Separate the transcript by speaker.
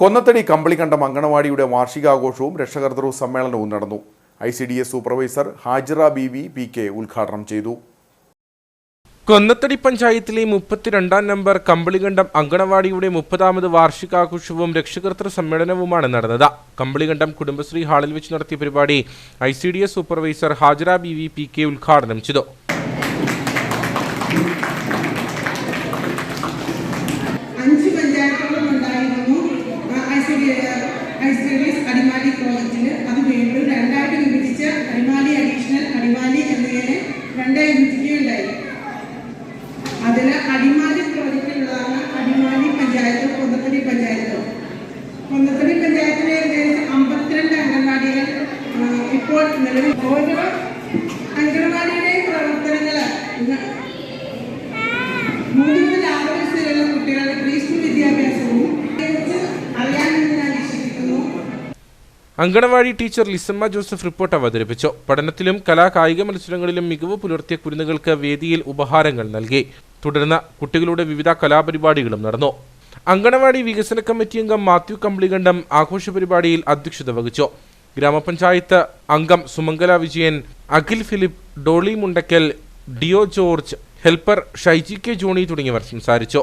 Speaker 1: കൊന്നത്തടി കമ്പളിക്കണ്ടം അങ്കണവാടിയുടെ വാർഷികാഘോഷവും രക്ഷകർതൃ സമ്മേളനവും നടന്നു. I C D S supervisor Hajira B V P K ഉദ്ഘാടനം ചെയ്തു.
Speaker 2: കൊന്നത്തടി പഞ്ചായത്തിലെ മുപ്പത്തിരണ്ടാം നമ്പർ കമ്പളികണ്ഠം അങ്കണവാടിയുടെ മുപ്പതാമത് വാർഷികാഘോഷവും രക്ഷകർത്തൃ സമ്മേളനവുമാണ് നടന്നത്. കമ്പളികണ്ഠം കുടുംബശ്രീ ഹാളിൽ വെച്ച് നടത്തിയ പരിപാടി I C D S supervisor Hajira B V P K ഉദ്ഘാടനം ചെയ്തു
Speaker 3: അഞ്ച് പഞ്ചായത്തോളം ഉണ്ടായിരുന്നു I C D I C D S Adimali പ്രോജക്റ്റിൽ അത് വീണ്ടും രണ്ടായിട്ട് വിഭജിച്ച അടിമാലി അഡീഷണൽ അടിമാലി എന്നിങ്ങനെ രണ്ടായി വിഭജിക്കുകയുണ്ടായി അതിൽ അടിമാലി പ്രോജക്റ്റിലുള്ളതാണ് അടിമാലി പഞ്ചായത്തും കൊന്നത്തടി പഞ്ചായത്തും. കൊന്നത്തടി പഞ്ചായത്തിലെ ഏകദേശം അമ്പത്തിരണ്ട് അംഗൻവാടികൾ ഇപ്പോൾ നിലവിൽ ഓരോ അംഗൻവാടിയുടെയും പ്രവർത്തനങ്ങൾ മൂന്ന് മുതൽ ആറ് വയസ്സിലുള്ള കുട്ടികളുടെ
Speaker 2: anganwadi teacher Lisamma Joseph report അവതരിപ്പിച്ചു. പഠനത്തിലും കലാ കായിക മത്സരങ്ങളിലും മികവ് പുലർത്തിയ കുരുന്നുകൾക്ക് വേദിയിൽ ഉപഹാരങ്ങൾ നൽകി. തുടർന്ന് കുട്ടികളുടെ വിവിധ കലാപരിപാടികളും നടന്നു. അങ്കണവാടി വികസന കമ്മിറ്റി അംഗം മാത്യു കമ്പിളികണ്ഠം ആഘോഷ പരിപാടിയിൽ അധ്യക്ഷത വഹിച്ചു. ഗ്രാമപഞ്ചായത്ത് അംഗം Sumangala Vijayan Akhil Philip Dolly Mundakkal Deo George helper Shaiji K Johny തുടങ്ങിയവർ സംസാരിച്ചു.